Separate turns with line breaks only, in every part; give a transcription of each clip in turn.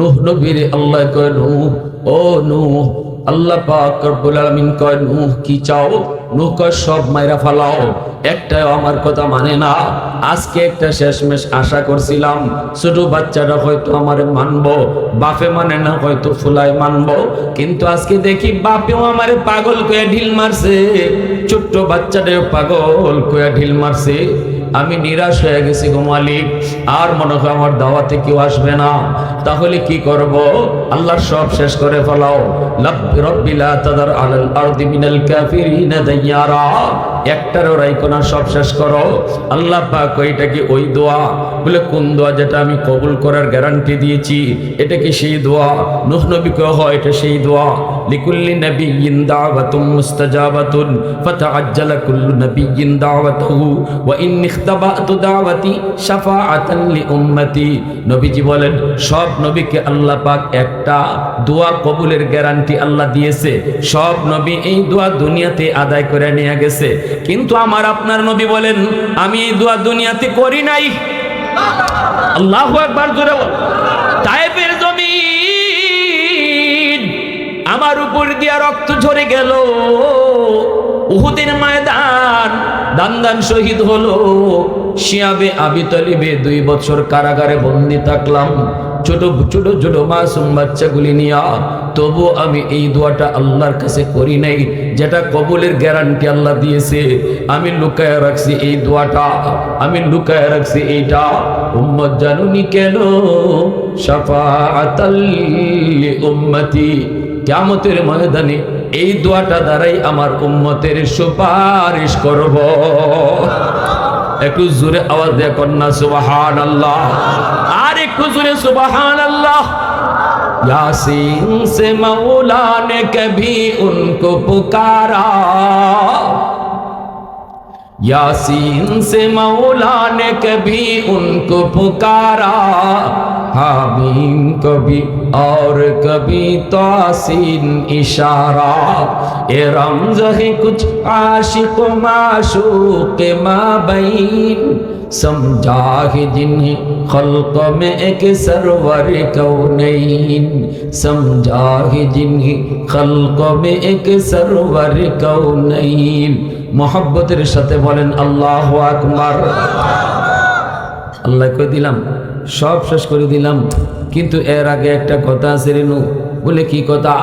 নুহ, নবীর আল্লাহ কয়, নূহ, ও নূহ, আল্লাহ পাক রব্বুল আলামিন কয়, নূহ, কি চাও? নূহ কয়, সব মাইরা ফালাও, একটাও আমার কথা মানে না। আজকে একটা শেষমেশ আশা করছিলাম ছোট বাচ্চারা হয়তো আমারে মানবো, বাপে মানে না, হয়তো ফুলাই মানবো, কিন্তু আজকে দেখি বাপেও আমারে পাগল কয়ে ঢিল মারছে, ছোট্ট বাচ্চাটাও পাগল কয়ে ঢিল মারছে। আমি নিরাশ হয়ে গেছি গো মালিক। আর মনে হয় আমার দাওয়াতে কেউ আসবে না। তাহলে কি করব? আল্লাহর সব শেষ করে ফেলাও। লাব্বি রব্বিলা তাদার আলাল আরদি মিনাল কাফিরিনা দাইয়ারা। একটারও রাইকো না, সব শেষ করো। আল্লাহ কি ওই দোয়া? বলে, কোন দোয়া যেটা আমি কবুল করার গ্যারান্টি দিয়েছি, এটা কি সেই দোয়া? নুহ নবী হয় এটা সেই দোয়া। লিকুল্লি নাবিয়্যিন দাওয়াতুম মুস্তাজাবাতুন, ফাতাআজ্জালা কুল্লু উম্মতি। নবীজি বলেন, সব নবীকে আল্লাহ একটা দোয়া কবুলের গ্যারান্টি আল্লাহ দিয়েছে। সব নবী এই দোয়া দুনিয়াতে আদায় করে নিয়ে গেছে। কিন্তু আমার আপনার নবী বলেন, আমি এই দোয়া দুনিয়াতে করি নাই। আল্লাহু আকবার জোরে আমার উপর দিয়া রক্ত ঝরে গেল। উহুদের ময়দান দান শহীদ হলো। শিয়াবে আবি তলিবে দুই বছর কারাগারে বন্দি থাকলাম। ছোট ছোট ছোট মাসুম বাচ্চাগুলি নিয়া তবু আমি এই দোয়াটা আল্লাহর কাছে করি নাই, যেটা কবুলের গ্যারান্টি আল্লাহ দিয়েছে। আমি লুকায় রাখছি এই দোয়াটা, আমি লুকায় রাখছি এইটা। উম্মত জানুনি কেন? সাফাআতাল্লি উম্মতি। কিয়ামতের ময়দানে এই দোয়াটা দ্বারাই আমার উম্মতের সুপারিশ করব একটু জোরে আওয়াজ দিয়ে কন্যা সুবাহান আল্লাহ আর একটু জোরে সুবাহান আল্লাহ यासीन से मौला ने कभी उनको पुकारा यासीन से मौला ने कभी उनको पुकारा हामीम कभी और कभी तासीन इशारा। ए रमज है कुछ आशिक माशूक माबैन समझा है जिन्हें खल्क में एक सरवर कौनैन। समझा है जिन्हें खल्क में एक सरवर कौनैन। মোহাব্বতের সাথে বলেন, আল্লাহ আকবার। আল্লাহ কই দিলাম, সব শেষ করে দিলাম। কিন্তু এর আগে একটা কথা আছে রেনু বলে কি কথা?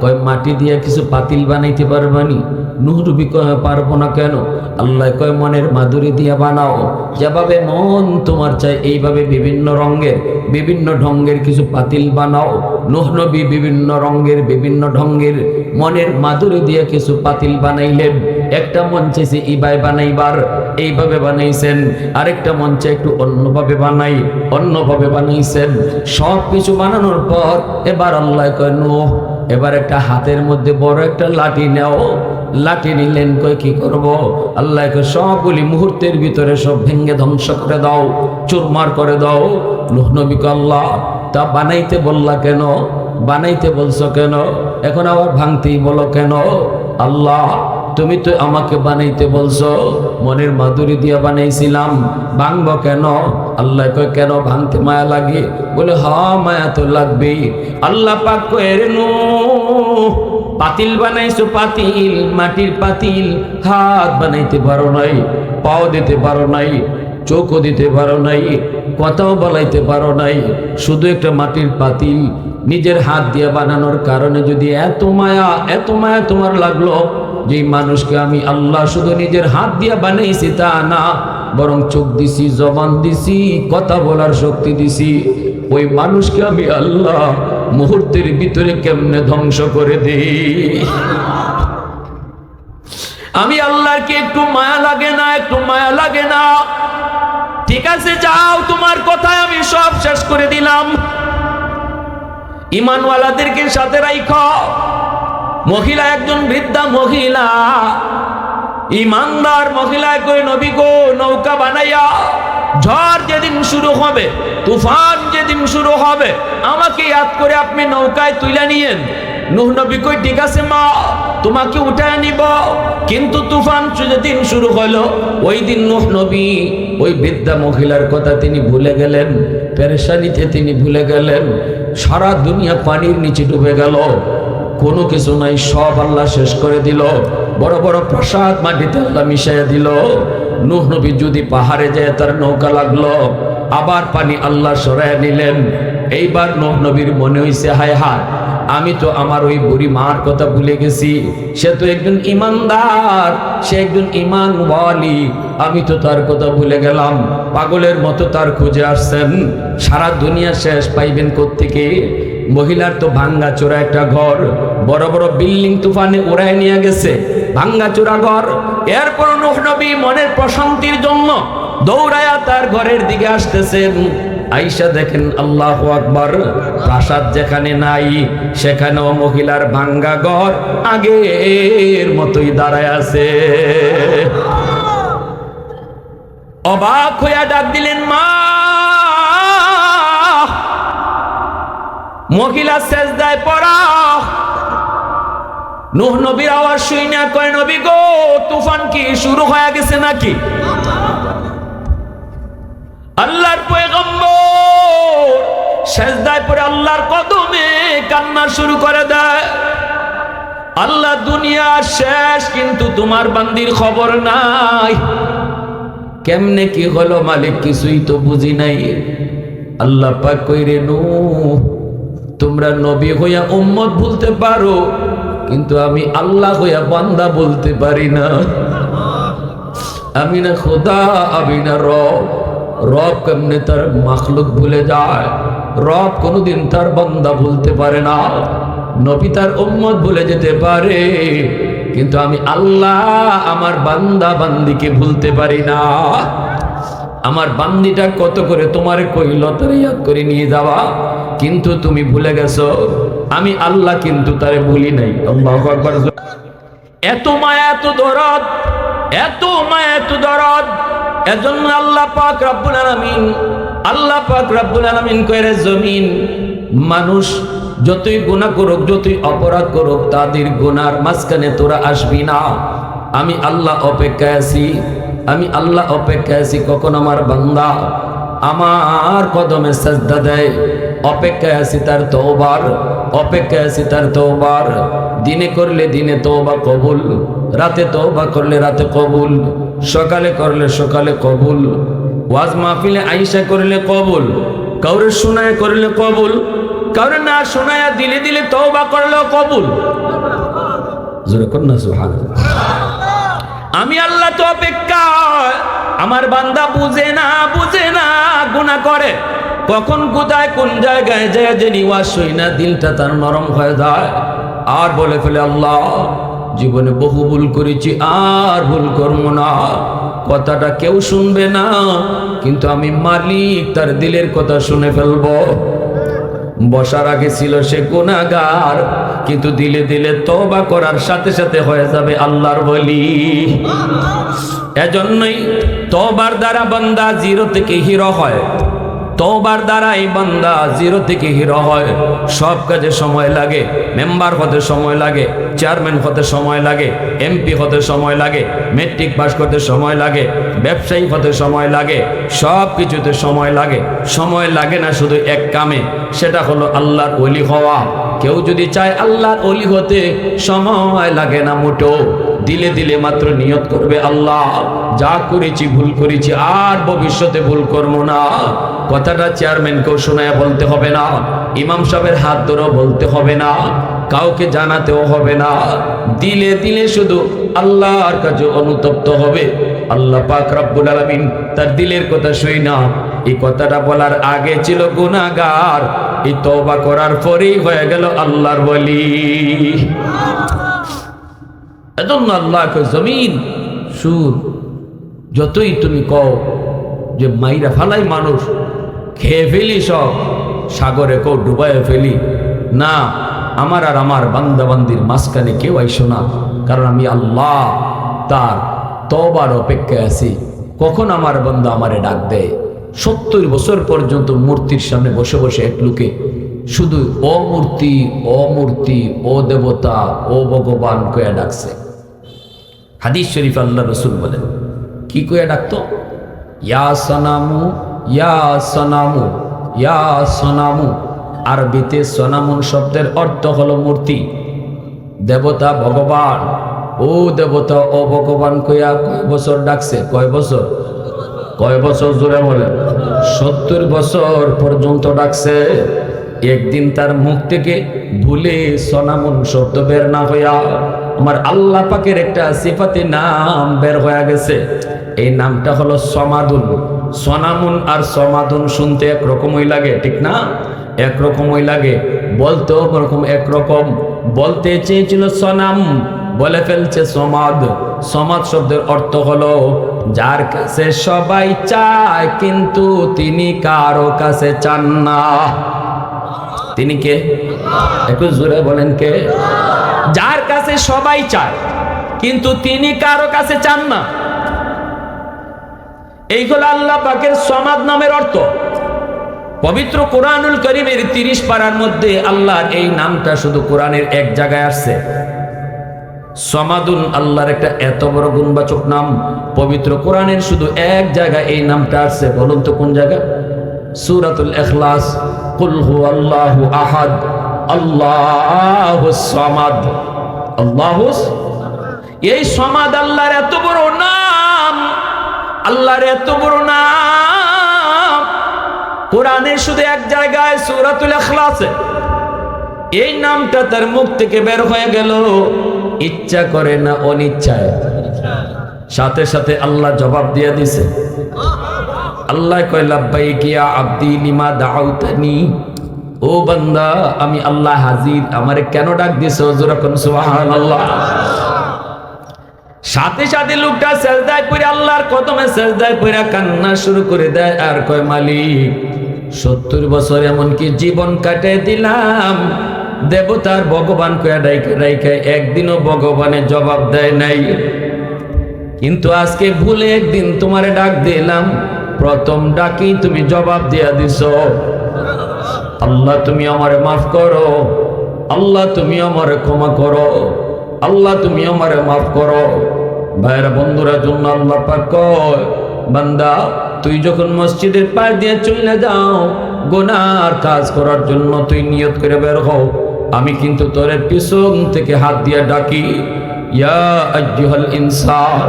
কয়, মাটি দিয়ে কিছু পাতিল বানাইতে পারবানি নুহরুবি কয়, পারব না কেন? আল্লাহ কয়, মনের মাধুরী দিয়া বানাও। যেভাবে মন তোমার চাই এইভাবে বিভিন্ন রঙের, বিভিন্ন ঢঙ্গের কিছু পাতিল বানাও। নুহ নবী বিভিন্ন রঙের, বিভিন্ন ঢঙ্গের মনের মাধুরী দিয়ে কিছু পাতিল বানাইলেন। একটা মন চাইছে ইবাই বানাইবার, এইভাবে বানাইছেন। আরেকটা মন চাই একটু অন্যভাবে বানাই, অন্যভাবে বানাইছেন। সব কিছু বানানোর পর এবার আল্লাহ কয়, নুহ, এবার একটা হাতের মধ্যে বড় একটা লাঠি নেও। লাঠি নিলেন কই কি করব? আল্লাহকে সবগুলি মুহূর্তের ভিতরে সব ভেঙ্গে ধ্বংস করে দাও, চুরমার করে দাও। নুহ নবীকে আল্লাহ, তা বানাইতে বললা কেন? বানাইতে বলছো কেন? এখন আবার ভাঙতেই বলো কেন? আল্লাহ তুমি তো আমাকে বানাইতে বলছো, মনের মাধুরী দিয়ে বানাইছিলাম। ভাঙব কেন? আল্লাহ কয়, কেন ভাঙতে মায়া লাগে? বলে, হ, মায়া তো লাগবেই। আল্লাহ পাক কয়ে রে নূ পাতিল বানাইছো পাতিল, মাটির পাতিল, হাত বানাইতে পারো নাই, পাও দিতে পারো নাই, চোখও দিতে পারো নাই, কথাও বলাইতে পারো নাই, শুধু একটা মাটির পাতিল, নিজের হাত দিয়ে বানানোর কারণে যদি এত মায়া এত মায়া তোমার লাগল যে মানুষকে আমি আল্লাহ শুধু নিজের হাত দিয়ে বানাইছি তা না, বরং চোখ দিছি, জবান দিছি, কথা বলার শক্তি দিছি। ওই মানুষকে আমি আল্লাহ মুহূর্তের ভিতরে কেমনে ধ্বংস করে দিই? আমি আল্লাহর কি একটু মায়া লাগে না, একটু মায়া লাগে না? ঠিক আছে, যাও, তোমার কথায় আমি সব শেষ করে দিলাম। ইমানওয়ালাদেরকে সাথে রাইখ। মহিলা একজন বৃদ্ধা মহিলা। ইমানদার মহিলায় কই নবী গো, নৌকা বানাইয়া, ঝড় যেদিন শুরু হবে, তুফান যেদিন শুরু হবে, আমাকে ইয়াদ করে আপনি নৌকায় তুলে নিয়েন। নুহ নবী কই, ঠিক আছে মা, তোমাকে উঠায় নিব। কিন্তু তুফান যেদিন শুরু হলো ওই দিন নুহ নবী, ওই বৃদ্ধা মহিলার কথা তিনি ভুলে গেলেন, পেরেশানিতে তিনি ভুলে গেলেন। সারা দুনিয়া পানির নিচে ডুবে গেল। কোনো কিছু নাই, সব আল্লাহ শেষ করে দিল। বড় বড় প্রসাদ মাটিতে আল্লাহ মিশাইয়া দিল। নুহ নবী যদি পাহাড়ে যায়, তার নৌকা লাগল। আবার পানি আল্লাহ সরাইয়া নিলেন। এইবার নুহ নবীর মনে হইছে, হায় হায়, আমি তো আমার ওই বুড়ি মার কথা ভুলে গেছি। সে তো একজন ইমানদার, সে একজন ইমান ওয়ালি আমি তো তার কথা ভুলে গেলাম। পাগলের মতো তার খুঁজে আসছেন। সারা দুনিয়া শেষ পাইবেন কোত্থেকে? মহিলার তো ভাঙ্গা চোরা একটা ঘর। বড় বড় বিল্ডিং তুফানে উড়ায় নিয়ে গেছে, ভাঙ্গা চোরা ঘর। এরপর নবী মনের প্রশান্তির জন্য দৌড়ায়া তার ঘরের দিকে আসতেছেন। আইসা দেখেন আল্লাহ আকবর, প্রাসাদ যেখানে নাই, সেখানেও মহিলার ভাঙ্গা ঘর আগের মতোই দাঁড়ায় আছে। অবাক হইয়া ডাক দিলেন, মা! মহিলা শেষদায় পড়া। নুহ নবীর আওয়াজ শুই না, কয়, নবী গো, তুফান কি শুরু হয়ে গেছে নাকি? আল্লাহর পয়গম্বর সেজদায় পরে আল্লাহর কদমে কান্না শুরু করে দেয়। আল্লাহ দুনিয়া শেষ, কিন্তু তোমার বান্দির খবর নাই। কেমনে কি হলো মালিক, কিছুই তো বুঝি নাই। আল্লাহ পাক কইরে নু তোমরা নবী হইয়া উম্মত ভুলতে পারো কিন্তু আমি আল্লাহ হইয়া বান্দা বলতে পারি না। আমি না খোদা, আমি না রব। রব কেমনে তার মাখলুক ভুলে যায়? রব কোনোদিন তার বান্দা ভুলতে পারে না। নবী তার উম্মত ভুলে যেতে পারে। কিন্তু আমি আল্লাহ, আমার বান্দা বান্দিকে ভুলতে পারি না। আমার বান্দিটা কত করে তোমার কইল তার ইয়াদ করে নিয়ে যাওয়া? কিন্তু তুমি ভুলে গেছো। আমি আল্লাহ কিন্তু তারে ভুলি নাই। এত মায়া, এত দরদ, এত মায়া, এত দরদ। এজন্য আল্লাহ পাক রব্বুল আলামিন, আল্লাহ পাক রব্বুল আলামিন কইরে, জমিন মানুষ যতই গুনাহ করুক, যতই অপরাধ করুক, তাদের গুনার মাঝখানে তোরা আসবি না। আমি আল্লাহ অপেক্ষায় আছি। আমি আল্লাহ অপেক্ষায় আছি কখন আমার বান্দা? আমার কদমে সাজদা দেয়। অপেক্ষায় আছি তার তওবার, অপেক্ষায় আছি তার তওবার। দিনে করলে দিনে তওবা কবুল, রাতে তওবা করলে রাতে কবুল, সকালে করলে সকালে কবুল। ওয়াজ মাহফিলে আইসা করলে কবুল, কাউরে শোনায় করলে কবুল, কাউরে না শোনায়া দিলে দিলে তওবা করলেও কবুল। জোরে কর না, সুবহানাল্লাহ। আমি আল্লাহ তো অপেক্ষা আমার বান্দা বুঝে না বুঝে না গুণা করে। কখন কোথায়, কোন জায়গায় যে নিবাস সই না, দিলটা তার নরম হয়ে যায়। আর বলে ফেলে, আল্লাহ, জীবনে বহু ভুল করেছি, আর ভুল করব না। কথাটা কেউ শুনবে না, কিন্তু আমি মালিক, তার দিলের কথা শুনে ফেলব। বসার আগে ছিল সে গুণাগার কিন্তু দিলে দিলে তবা করার সাথে সাথে হয়ে যাবে আল্লাহর বলি এজন্যই তবার দ্বারা বান্দা জিরো থেকে হিরো হয়। তবার দ্বারা এই বান্দা জিরো থেকে হিরো হয়। সব কাজে সময় লাগে, মেম্বার হতে সময় লাগে, চেয়ারম্যান হতে সময় লাগে, এমপি হতে সময় লাগে, মেট্রিক পাস করতে সময় লাগে, ব্যবসায়ী হতে সময় লাগে, সব কিছুতে সময় লাগে। সময় লাগে না শুধু এক কামে, সেটা হলো আল্লাহর অলি হওয়া। কেউ যদি চায় আল্লাহর অলি হতে সময় লাগে না মোটো দিলে দিলে মাত্র নিয়ত করবে আল্লাহ। যা করেছি ভুল করেছি, আর ভবিষ্যতে ভুল করব না। কথাটা চেয়ারম্যানকেও শোনায় বলতে হবে না, ইমাম সাহেবের হাত ধরেও বলতে হবে না, কাউকে জানাতেও হবে না। দিলে দিলে শুধু আল্লাহর কাছে অনুতপ্ত হবে। আল্লাহ পাক রব্বুল আলামিন তার দিলের কথা শুই না। এই কথাটা বলার আগে ছিল গুনাহগার। এই তওবা করার পরেই হয়ে গেল আল্লাহর বলি এজন্য আল্লাহ কয় জমিন, সুর, যতই তুমি কও যে মাইরা ফালাই মানুষ, খেয়ে ফেলি সব, সাগরে কও ডুবাইয়ে ফেলি। না, আমার আর আমার বান্দাবান্দির মাঝখানে কেউ আইসো না, কারণ আমি আল্লাহ তার তবার অপেক্ষায় আছি। কখন আমার বান্দা আমারে ডাক দেয়? সত্তর বছর পর্যন্ত মূর্তির সামনে বসে বসে এক লোকে শুধু অমূর্তি অমূর্তি, ও দেবতা, ও ভগবান কয়া ডাকছে। হাদিস শরীফ আল্লাহ রসুল বলেন, কি কয়া ডাকতো? ইয়া সনামু ইয়া সনামু ইয়া সনামু। আরবিতে সনামুন শব্দের অর্থ হলো মূর্তি। দেবতা ভগবান, ও দেবতা, ও ভগবান কইয়া কয় বছর ডাকছে? কয় বছর? কয় বছর জুড়ে বলেন। সত্তর বছর পর্যন্ত ডাকছে। একদিন তার মুখ থেকে ভুলে সনামুন শব্দ বের না হইয়া আমার আল্লাহ পাকের একটা সিফাতি নাম বের হয়ে গেছে। এই নামটা হলো সমাদুন। সনামুন আর সমাদুন শুনতে একরকমই লাগে, ঠিক না? একরকমই লাগে। বলতেও ওরকম একরকম। বলতে চেয়েছিল সনাম, বলে ফেলছে সমাদ। সমাদ শব্দের অর্থ হলো, যার কাছে সবাই চায়, কিন্তু তিনি কারও কাছে চান না। তিনি কে? একটু জোরে বলেন কে? যার কাছে সবাই চায়, কিন্তু তিনি কারও কাছে চান না। এইগুলো আল্লাহ পাকের সমাদ নামের অর্থ। পবিত্র কোরআনুল করিমের তিরিশ পাড়ার মধ্যে আল্লাহর এই নামটা শুধু কোরআনের এক জায়গায় আসছে। সমাদুন আল্লাহর একটা এত বড় গুণবাচক নাম, পবিত্র কোরআনের শুধু এক জায়গায় এই নামটা আসছে। বলুন তো কোন জায়গা? সুরাতুল এখলাস কুল হু আল্লাহু আহাদ। আল্লাহু সমাদ। আল্লাহু এই সমাদ আল্লাহর এত বড় নাম, আল্লাহর এত বড় নাম। কোরআনে শুধু এক জায়গায় সূরাতুল ইখলাসে এই নামটা তার মুখ থেকে বের হয়ে গেল। ইচ্ছা করে না অনিচ্ছায়। সাথে সাথে আল্লাহ জবাব দিয়ে দিছে। আল্লাহ কয় লাব্বাই গিয়া আব্দি, লিমা দাউতানি? ও বান্দা, আমি আল্লাহ হাজির, আমারে কেন ডাক দিছো? যখন সুবহানাল্লাহ। সাথে সাথে লোকটা সেজদায় পড়ে আল্লাহর কদমে সেজদায় পড়ে কান্না শুরু করে দেয়, আর কয়, মালিক, সত্তর বছর এমনকি জীবন কাটে দিলাম। দেবতার ভগবান কয়া ডাইকে ডাইকে, একদিনও ভগবানের জবাব দেয় নাই। কিন্তু আজকে ভুলে একদিন তোমারে ডাক দিলাম, প্রথম ডাকি তুমি জবাব দিয়া দিছ। আল্লাহ তুমি আমারে মাফ করো। আল্লাহ তুমি আমারে ক্ষমা করো। আল্লাহ তুমি আমারে মাফ করো। ভাইয়ের, বন্ধুরা জন্য আল্লাহ পাক কয়, বান্দা, তুই যখন মসজিদের পাশ দিয়ে চলে যাও, গোনার কাজ করার জন্য তুই নিয়ত করে বের হও। আমি কিন্তু তোরের পিছন থেকে হাত দিয়ে ডাকি। ইয়া আজ্জুহাল ইনসান,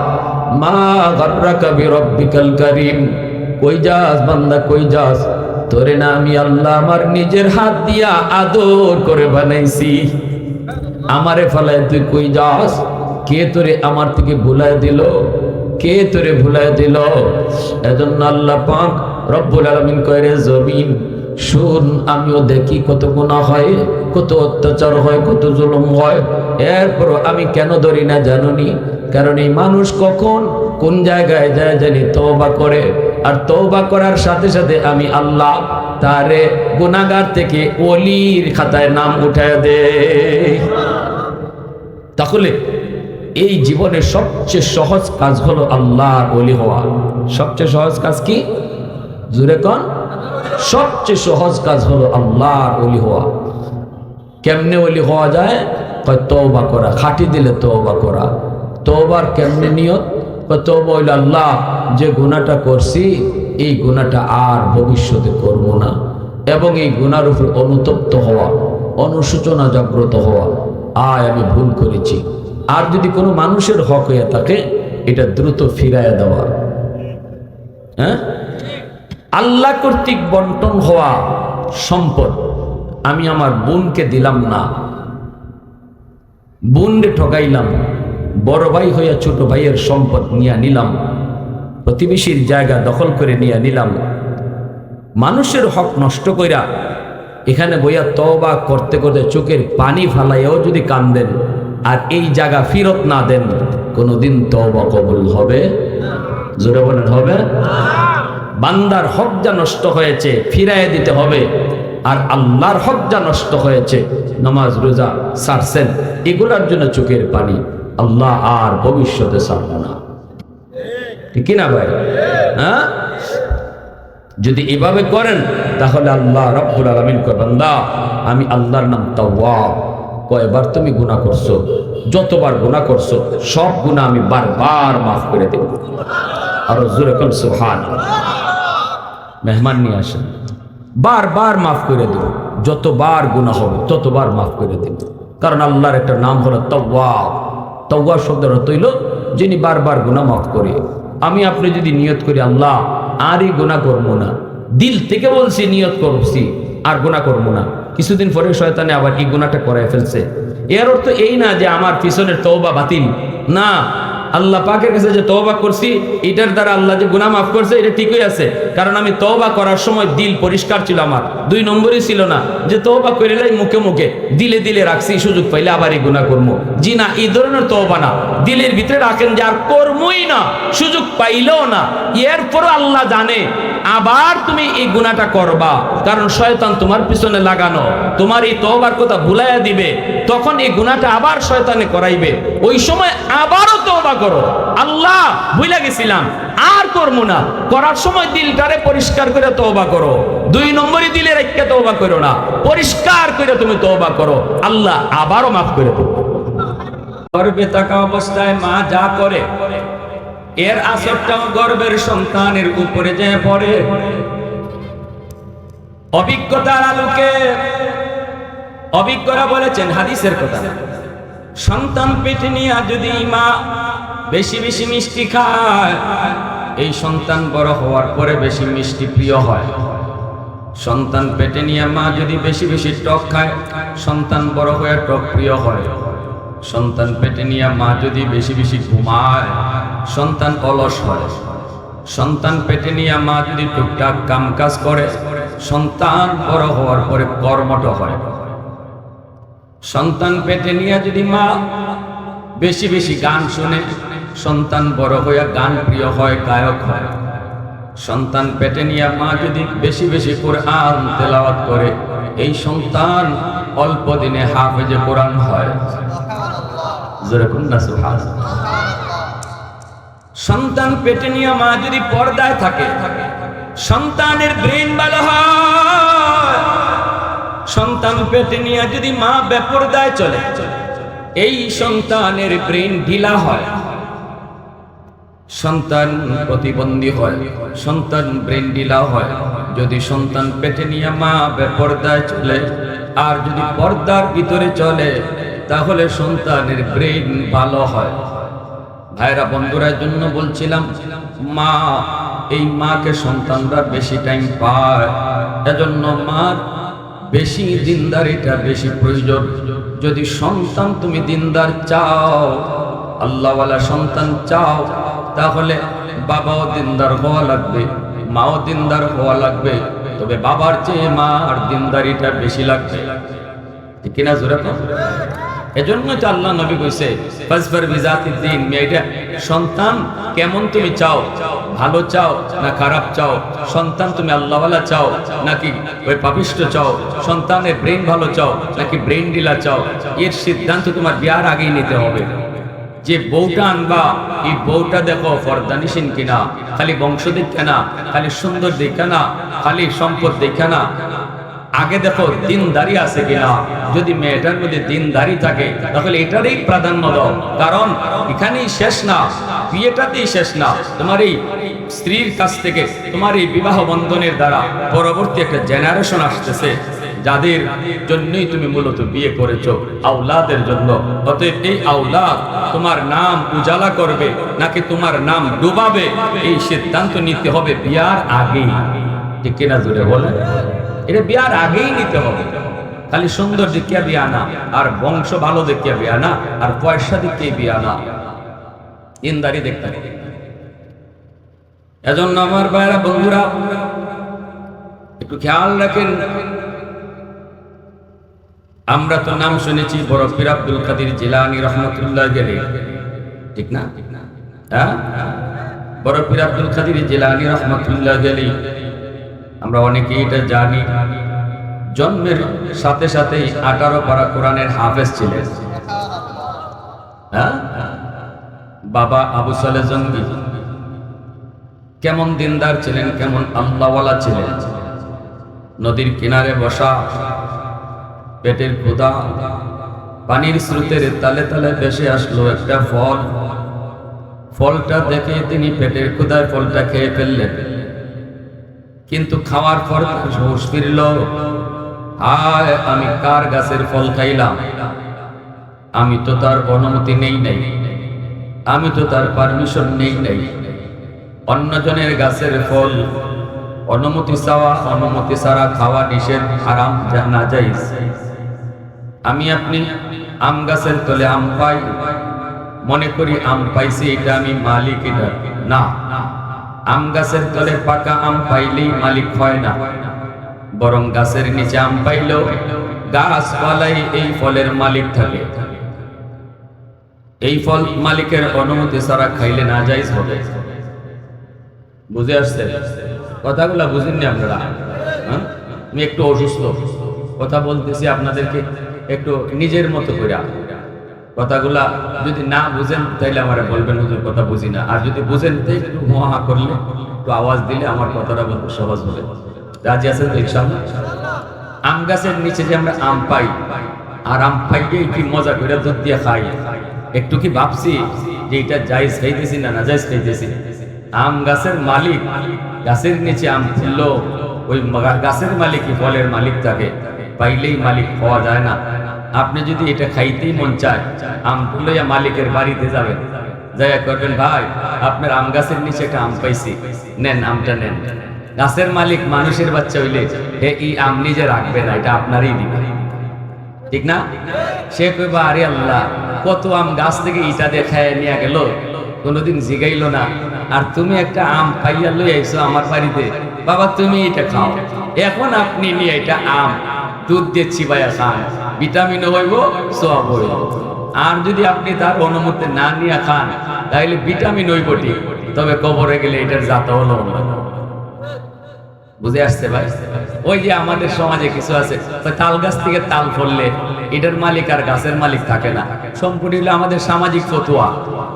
মা গাররাকা বিরাব্বিকাল কারীম। কই যাস বান্দা, কই যাস? তোরে না আমি আল্লাহ আমার নিজের হাত দিয়া আদর করে বানাইছি। আমারে ফলায় তুই কই যাস? কে তোরে আমার থেকে ভুলায় দিল? কে তোরে ভুলায় দিল? এজন্য আল্লাহ পাক রব্বুল আলামিন রে জমিন শুন, আমিও দেখি কত গুনাহ হয়, কত অত্যাচার হয়, কত জুলুম হয়। এরপর আমি কেন ধরি না জানুনি? কারণ এই মানুষ কখন, কোন জায়গায় যায় জানি তওবা করে। আর তওবা করার সাথে সাথে আমি আল্লাহ তারে গুনাহগার থেকে অলির খাতায় নাম উঠায় দে তাহলে এই জীবনের সবচেয়ে সহজ কাজ হলো আল্লাহ অলি হওয়া। সবচেয়ে সহজ কাজ কি? জুড়ে কন। সবচেয়ে সহজ কাজ হলো আল্লাহ অলি হওয়া। কেমনে অলি হওয়া যায়? কয়, তওবা করা। খাটি দিলে তওবা করা। তওবার কেমনে নিয়ত? কয়, তওবা হইল আল্লাহ, যে গুণাটা করছি, এই গুণাটা আর ভবিষ্যতে করব না। এবং এই গুণার উপর অনুতপ্ত হওয়া, অনুশোচনা জাগ্রত হওয়া, আয় আমি ভুল করেছি। আর যদি কোনো মানুষের হক হয়ে থাকে, এটা দ্রুত ফিরাইয়া দেওয়া। হ্যাঁ? আল্লাহ কর্তৃক বন্টন হওয়া সম্পদ। আমি আমার বোনকে দিলাম না। বোনরে ঠকাইলাম বড় ভাই হইয়া ছোট ভাইয়ের সম্পদ নিয়ে নিলাম। প্রতিবেশীর জায়গা দখল করে নিয়ে নিলাম। মানুষের হক নষ্ট কইরা এখানে বইয়া তবা করতে করতে চোখের পানি ফালাইয়াও যদি কান্দেন আর এই জায়গা ফিরত না দেন, কোনোদিন তবা কবুল হবে? জোরে বলেন, হবে? বান্দার যা নষ্ট হয়েছে ফিরাইয়ে দিতে হবে। আর আল্লাহর যা নষ্ট হয়েছে, নামাজ, রোজা সারছেন এগুলার জন্য চোখের পানি আল্লাহ আর ভবিষ্যতে সারব না। ঠিক না ভাই? হ্যাঁ? যদি এভাবে করেন, তাহলে আল্লাহ রব্বুল আলমিন কয়, বান্দা, আমি আল্লাহর নাম তাওয়াব। কয়বার তুমি গুনাহ করছ? যতবার গুনাহ করছ, সব গুনাহ আমি বারবার মাফ করে দেব। আর জোরে কোন সুবহান মেহমান নিয়ে আসেন। বারবার মাফ করে দেব যতবার গুণা হবে, ততবার মাফ করে দেব কারণ আল্লাহর একটা নাম হলো তওয়া। তওয়া শব্দের অর্থ হইল যিনি বারবার গুণা মাফ করে। আমি আপনি যদি নিয়ত করি, আল্লাহ, আরই গুণা করব না। দিল থেকে বলছি, নিয়ত করছি, আর গুণা করব না। কিছুদিন পরে শয়তানে আবার এই গুণাটা করায় ফেলছে। এর অর্থ এই না যে আমার পিছনের তওবা বাতিল। না আল্লাহ পাকের কাছে যে তওবা করছি, এটার দ্বারা আল্লাহ যে গুনাহ মাফ করছে, এটা ঠিকই আছে। কারণ আমি তওবা করার সময় দিল পরিষ্কার ছিল আমার। দুই নম্বরই ছিল না, যে তওবা করিলাই মুখে মুখে দিলে দিলে রাখছি, সুযোগ পাইলে আবার এই গুনাহ করব জি না, এই ধরনের তওবা না। দিলের ভিতরে রাখেন যে আর কর্মই না, সুযোগ পাইলেও না। এরপরও আল্লাহ জানে আবার তুমি এই গুনাহটা করবা। কারণ শয়তান তোমার পিছনে লাগানো। তোমার এই তওবার কথা ভুলাইয়া দিবে। তখন এই গুনাহটা আবার শয়তানে করাইবে। ওই সময় আবারও তওবা করো। আল্লাহ, ভুলে গেছিলাম। আর করব না। করার সময় দিলটারে পরিষ্কার করে তওবা করো। দুই নম্বরই দিলে রেখে তওবা করো না। পরিষ্কার করে তুমি তওবা করো। আল্লাহ আবারও মাফ করে দেবে। থাকা অবস্থায় মা যা করে এর আসরটাও গর্বের সন্তানের উপরে যে পড়ে। অভিজ্ঞতার আলোকে অভিজ্ঞরা বলেছেন হাদিসের কথা। সন্তান পেটে নিয়ে যদি মা বেশি বেশি মিষ্টি খায়, এই সন্তান বড় হওয়ার পরে বেশি মিষ্টি প্রিয় হয়। সন্তান পেটে নিয়ে মা যদি বেশি বেশি টক খায়, সন্তান বড় হয়ে টক প্রিয় হয়। সন্তান পেটে নিয়ে মা যদি বেশি বেশি ঘুমায়, সন্তান অলস হয়। সন্তান পেটে নিয়ে মা যদি টুকটাক কাম কাজ করে, সন্তান বড় হওয়ার পরে কর্মট হয়। সন্তান পেটে নিয়ে যদি মা বেশি বেশি গান শুনে, সন্তান বড় হইয়া গান প্রিয় হয়, গায়ক হয়। সন্তান পেটে নিয়ে মা যদি বেশি বেশি কোরআন তেলাওয়াত করে, এই সন্তান অল্প দিনে হাফেজে কোরআন হয়। যেরকম না, সুবহানাল্লাহ। সন্তান পেটে নিয়ে মা যদি পর্দায় থাকে, সন্তানের ব্রেন ভালো হয়, সন্তান পেটে নিয়ে যদি মা বেপরদায় চলে, এই সন্তানের ব্রেন ঢিলা হয়, সন্তান প্রতিবন্ধী হয়, সন্তান ব্রেন ঢিলা হয়, যদি সন্তান পেটে নিয়ে মা বেপরদায় চলে, আর যদি পর্দার ভিতরে চলে তাহলে সন্তানের ব্রেন ভালো হয়। ভাইরা বন্ধুরার জন্য বলছিলাম, মা, এই মাকে সন্তানরা বেশি টাইম পায়। এজন্য মার বেশি দিনদারিটা বেশি প্রয়োজন। যদি সন্তান তুমি দিনদার চাও, আল্লাহওয়ালা সন্তান চাও, তাহলে বাবাও দিনদার হওয়া লাগবে, মাও দিনদার হওয়া লাগবে। তবে বাবার চেয়ে মা আর দিনদারিটা বেশি লাগবে। ঠিক কিনা জোরে এজন্য তো আল্লাহ নবী কইছে ফাসফার বিজাতি দিন মেয়েটা সন্তান কেমন তুমি চাও? ভালো চাও না খারাপ চাও? সন্তান তুমি আল্লাহওয়ালা চাও নাকি ওই পাপিষ্ট চাও? সন্তানের ব্রেন ভালো চাও নাকি ব্রেন ডিলা চাও? এর সিদ্ধান্ত তোমার বিয়ার আগেই নিতে হবে। যে বউটা আনবা, এই বউটা দেখো ফরদানিসিন কিনা, খালি বংশ দেখে না, খালি সুন্দর দেখে না, খালি সম্পদ দেখে না আগে দেখো দিনদারি আছে কিনা? যদি মেয়েটার মধ্যে দিনদারি থাকে, তাহলে এটারই প্রাধান্য দাও। কারণ এখানেই শেষ না, বিয়েটাতেই শেষ না। তোমার এই স্ত্রীর কাছ থেকে, তোমার এই বিবাহ বন্ধনের দ্বারা পরবর্তী একটা জেনারেশন আসতেছে। যাদের জন্যই তুমি মূলত বিয়ে করেছ আউলাদের জন্য। অতএব এই আউলাদ তোমার নাম উজালা করবে, নাকি তোমার নাম ডুবাবে? এই সিদ্ধান্ত নিতে হবে বিয়ার আগেই। ঠিক কিনা জুড়ে বলে এটা বিয়ার আগেই নিতে হবে। খালি সুন্দর দেখিয়া বিয়া না, আর বংশ ভালো দেখিয়া বিয়া না, আর পয়সা দেখিয়ে বিয়া না। ইন্দারি দেখতে হবে। এজন্য আমার ভাইরা বন্ধুরা, একটু খেয়াল রাখেন। আমরা তো নাম শুনেছি বড় পীর আব্দুল কাদির জিলানি রহমতুল্লাহ গেলে। ঠিক না? হ্যাঁ? বড় পীর আব্দুল কাদির জিলানি রহমতুল্লাহ গেলে। আমরা অনেকেই এটা জানি। জন্মের সাথে সাথেই আঠারো পারা কোরআনের হাফেজ ছিলেন। হ্যাঁ? বাবা আবু সালে জঙ্গি। কেমন দিনদার ছিলেন, কেমন আল্লাহওয়ালা ছিলেন। নদীর কিনারে বসা, পেটের ক্ষুদা পানির স্রোতের তালে তালে ভেসে আসলো একটা ফল। ফলটা দেখে তিনি পেটের ক্ষুদায় ফলটা খেয়ে ফেললেন। কিন্তু খাওয়ার পর তার হুঁশ ফিরল, আয়, আমি কার গাছের ফল খাইলাম? আমি তো তার অনুমতি নেই নাই। আমি তো তার পারমিশন নেই নাই। অন্যজনের গাছের ফল, অনুমতি চাওয়া, অনুমতি ছাড়া খাওয়া নিষেধ আরাম না যাই আমি আপনি আম গাছের তলে আম পাই। মনে করি আম পাইছি, এটা আমি মালিক, এটা না। আম গাছের তলে পাকা আম পাইলেই মালিক হয় না। বরং গাছের নিচে আম পাইলেও গাছপালাই এই ফলের মালিক থাকে। এই ফল মালিকের অনুমতি ছাড়া খাইলে না যাইজ হবে। বুঝে আসছে কথাগুলা বুঝেননি আপনারা? হ্যাঁ? আমি একটু অসুস্থ। কথা বলতেছি আপনাদেরকে একটু নিজের মতো করে কথাগুলা যদি না বুঝেন, তাইলে আমার বলবেন, হুজুর, কথা বুঝি না। আর যদি বুঝেন তো একটু মহা করলে, একটু আওয়াজ দিলে আমার কথাটা বলতে সহজ হবে। রাজি আছেন ইনশাআল্লাহ? আম গাছের নিচে যে আমরা আম পাই, আর আম পাইয়ে কি মজা করে দুধ দিয়ে খাই? একটু কি ভাবছি যে এটা জাইজ খাইতেছি না না জাইজ খাইতেছি? আম গাছের মালিক, গাছের নিচে আম ফুললো ওই গাছের মালিকই ফলের মালিক থাকে। পাইলেই মালিক পাওয়া যায় না। আপনি যদি এটা খাইতেই মন চায়, আম তুলইয়া মালিকের বাড়িতে যাবেন। যাইয়া করবেন ভাই, আপনার আম গাছের নিচে একটা আম পাইছি। নেন, আমটা নেন। গাছের মালিক মানুষের বাচ্চা হইলে, হে, এই আম নিজে রাখবে না, এটা আপনারই দিবে। ঠিক না? সে কইবা, আরে আল্লাহ, কত আম গাছ থেকে ইটা দেখায় নিয়ে গেল, কোনোদিন জিগাইলো না। আর তুমি একটা আম পাইয়া লই আইছো আমার বাড়িতে, বাবা, তুমি এটা খাও। এখন আপনি নিয়ে এটা আম দুধ দিয়ে চিবাইয়া খান। ভিটামিনও হইব, সব হইব। আর যদি আপনি তার অনুমতি না নিয়ে খান তাহলে ভিটামিন হইব ঠিক। তবে কবরে গেলে এটার জাত হলো বুঝে আসছে ভাই? ওই যে আমাদের সমাজে কিছু আছে তাল গাছ থেকে তাল ফললে এটার মালিক আর গাছের মালিক থাকে না। আমাদের সামাজিক ফতুয়া।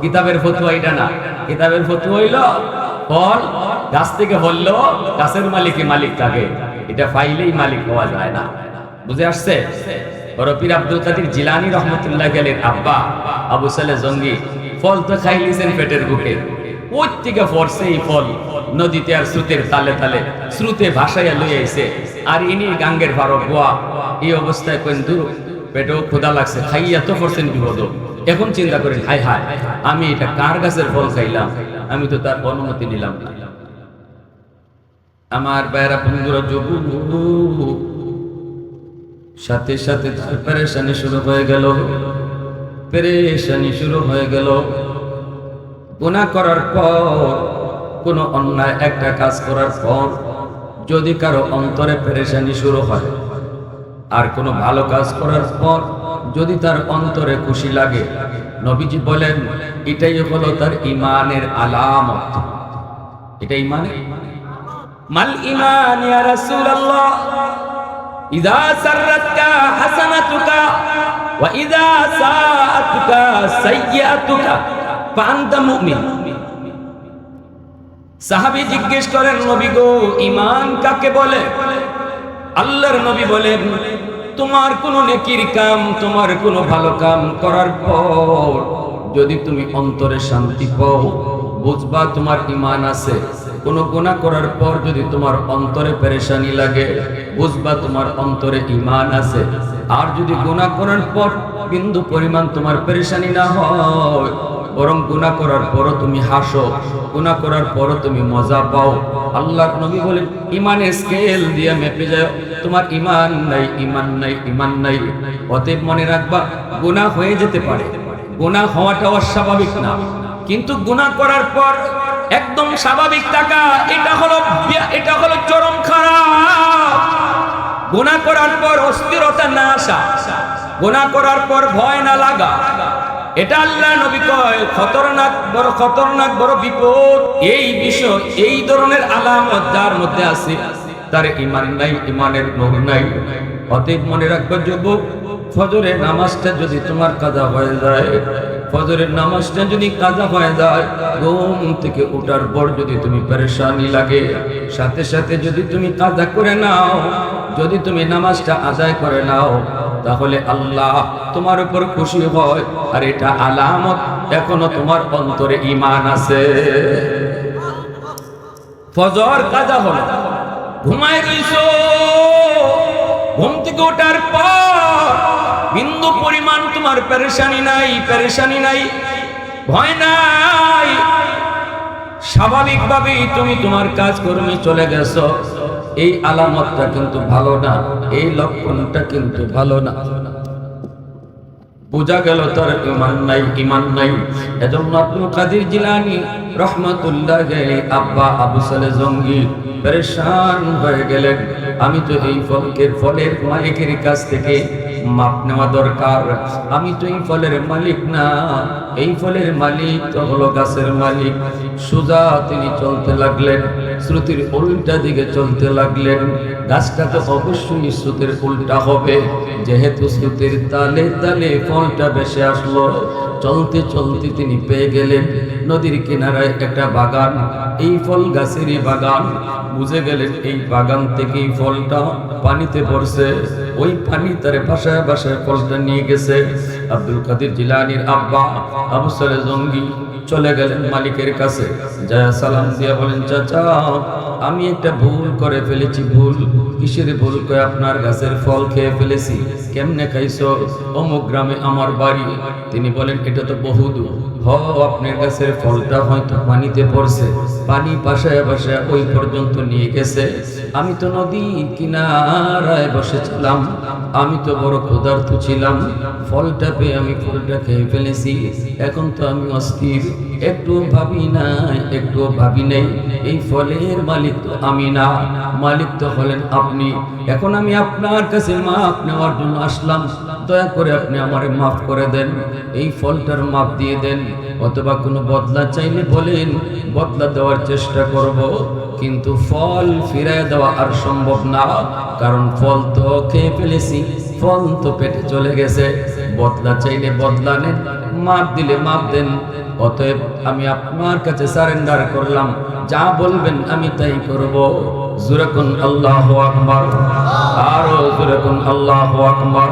কিতাবের ফতুয়া এটা না। কিতাবের ফতুয়া হইল, ফল গাছ থেকে ফললো গাছের মালিকই মালিক থাকে। এটা পাইলেই মালিক হওয়া যায় না। বুঝে আসছে? রফির আব্দুল কাদির জিলানি রহমতুল্লাহ আলের আব্বা আবু সালে জঙ্গি, ফল তো খাইলিছেন পেটের বুকে। ওই থেকে ফরছে এই ফল, নদীতে আর স্রোতের তালে তালে, স্রোতে ভাসাইয়া লই আইছে। আর ইনি গাঙ্গের ভারো গোয়া, এই অবস্থায় কোন দূর, পেটেও ক্ষুদা লাগছে, খাইয়া তো করছেন বিপদ এখন চিন্তা করেন হাই হাই আমি এটা কার গাছের ফল খাইলাম? আমি তো তার অনুমতি নিলাম আমার বাইরা বন্ধুরা যবু সাথে সাথে তার পেরেশানি শুরু হয়ে গেল। পেরেশানি শুরু হয়ে গেল। গুনাহ করার পর, কোনো অন্যায় একটা কাজ করার পর, যদি কারও অন্তরে পেরেশানি শুরু হয়, আর কোনো ভালো কাজ করার পর যদি তার অন্তরে খুশি লাগে, নবীজি বলেন, এটাই হলো তার ইমানের আলামত। এটা ইমানের মাল ইমান ইয়া রাসূলুল্লাহ। সাররাতকা হাসানাতুকা ওয়া ইযা সাআতুকা মুমিন। সাহাবী জিজ্ঞেস করেন, নবী গো, ঈমান কাকে বলে? আল্লাহর নবী বলেন, তোমার কোনো নেকির কাম, তোমার কোনো ভালো কাম করার পর যদি তুমি অন্তরে শান্তি পাও, বুঝবা তোমার ইমান আছে। কোনো গুনাহ করার পর যদি তোমার অন্তরে পেরেশানি লাগে, বুঝবা তোমার অন্তরে ইমান আছে। আর যদি গুনাহ করার পর বিন্দু পরিমাণ তোমার পেরেশানি না হয়, বরং গুনাহ করার পরও তুমি হাসো, গুনাহ করার পরও তুমি মজা পাও। আল্লাহ নবী বলেন ইমানের স্কেল দিয়ে মেপে যায় তোমার ইমান নাই ইমান নাই ইমান নাই। অতএব মনে রাখবা গুণা হয়ে যেতে পারে। গুণা হওয়াটা অস্বাভাবিক না। কিন্তু গুনাহ করার পর একদম স্বাভাবিক টাকা। এটা হলো এটা হলো চরম খারাপ। গুনাহ করার পর অস্থিরতা না আসা গোনা করার পর ভয় না লাগা। এটা আল্লাহ নবী কয়, খতরনাক বড় খতরনাক বড় বিপদ। এই বিষয় এই ধরনের আলামত যার মধ্যে আছে, তার ইমান নাই ইমানের নূর নাই। অতএব মনে রাখবে যুবক ফজরের নামাজটা যদি তোমার কাজা হয়ে যায় ফজরের নামাজটা যদি কাজা হয়ে যায়, ঘুম থেকে ওঠার পর যদি তুমি পরেশানি লাগে, সাথে সাথে যদি তুমি কাজা করে নাও, যদি তুমি নামাজটা আদায় করে নাও, তাহলে আল্লাহ তোমার উপর খুশি হয়। আর এটা আলামত, এখনও তোমার অন্তরে ইমান আছে। ফজর কাজা হলো, ঘুমায় ঘুম থেকে ওঠার পর বিন্দু পরিমাণ তোমার পেরেশানি নাই পেরেশানি নাই, ভয় নাই। স্বাভাবিকভাবেই তুমি তোমার কাজ কর্মে চলে গেছো। এই আলামতটা কিন্তু ভালো না, এই লক্ষণটা কিন্তু ভালো না। বোঝা গেল তার ইমান নাই ইমান নাই। এজন্য আব্দুল কাদের জিলানি রহমাতুল্লাহ আব্বা আবু সালে জঙ্গি পরেশান হয়ে গেলেন। আমি তো এই ফলকের ফলের মালিকের কাছ থেকে মাপ নেওয়া দরকার। আমি তো এই ফলের মালিক না, এই ফলের মালিক তো হলো গাছের মালিক। সুজা তিনি চলতে লাগলেন। শ্রুতির উল্টা দিকে চলতে লাগলেন। গাছটা তো অবশ্যই শ্রুতির উল্টা হবে। যেহেতু শ্রুতির তালে তালে ফলটা বেশি আসলো, চলতে চলতে তিনি পেয়ে গেলেন নদীর কিনারায় একটা বাগান। এই ফল গাছেরই বাগান। বুঝে গেলেন এই বাগান থেকেই ফলটা পানিতে পড়ছে, ওই পানি তার বাসায় বাসায় ফলটা নিয়ে গেছে। আব্দুল কাদের জিলানির আব্বা আবু সালে জঙ্গি চলে গেলেন মালিকের কাছে। যা সালাম দিয়া বলেন, চাচা, আমি একটা ভুল করে ফেলেছি, ভুল। কিসের ভুল করে আপনার গাছের ফল খেয়ে ফেলেছি। কেমনে খাইছ? অমুক গ্রামে আমার বাড়ি। তিনি বলেন, এটা তো বহুদূর। হ আপনার কাছে, ফলটা হয়তো পানিতে পড়ছে। পানি পাশায় পাশায় ওই পর্যন্ত নিয়ে গেছে। আমি তো নদী কিনারায় বসেছিলাম। আমি তো বড় ক্ষুধার্ত ছিলাম। ফলটা পেয়ে আমি ফলটা খেয়ে ফেলেছি। এখন তো আমি অস্থির। একটু ভাবি নাই একটু ভাবি নেই। এই ফলের মালিক তো আমি না। মালিক তো হলেন আপনি। এখন আমি আপনার কাছে মাপ নেওয়ার জন্য আসলাম। দয়া করে আপনি আমার মাফ করে দেন। এই ফলটার মাপ দিয়ে দেন। অথবা কোনো বদলা চাইলে বলেন, বদলা দেওয়ার চেষ্টা করব। কিন্তু ফল ফিরায় দেওয়া আর সম্ভব না। কারণ ফল তো খেয়ে ফেলেছি, ফল তো পেটে চলে গেছে। বদলা চাইলে বদলা নেন মাপ দিলে মাপ দেন। অতএব আমি আপনার কাছে সারেন্ডার করলাম। যা বলবেন আমি তাই করব। জুরাকুন আল্লাহ আকবার। আরও জুরাকুন আল্লাহ আকবার।